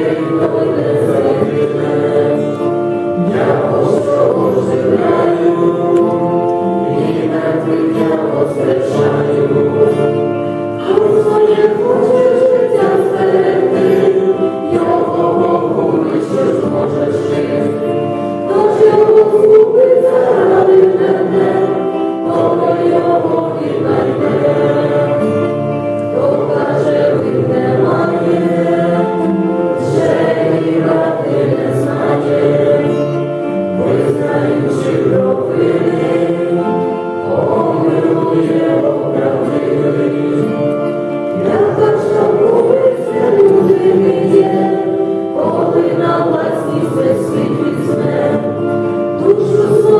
Lord. Коли на власні все світ візьме, душу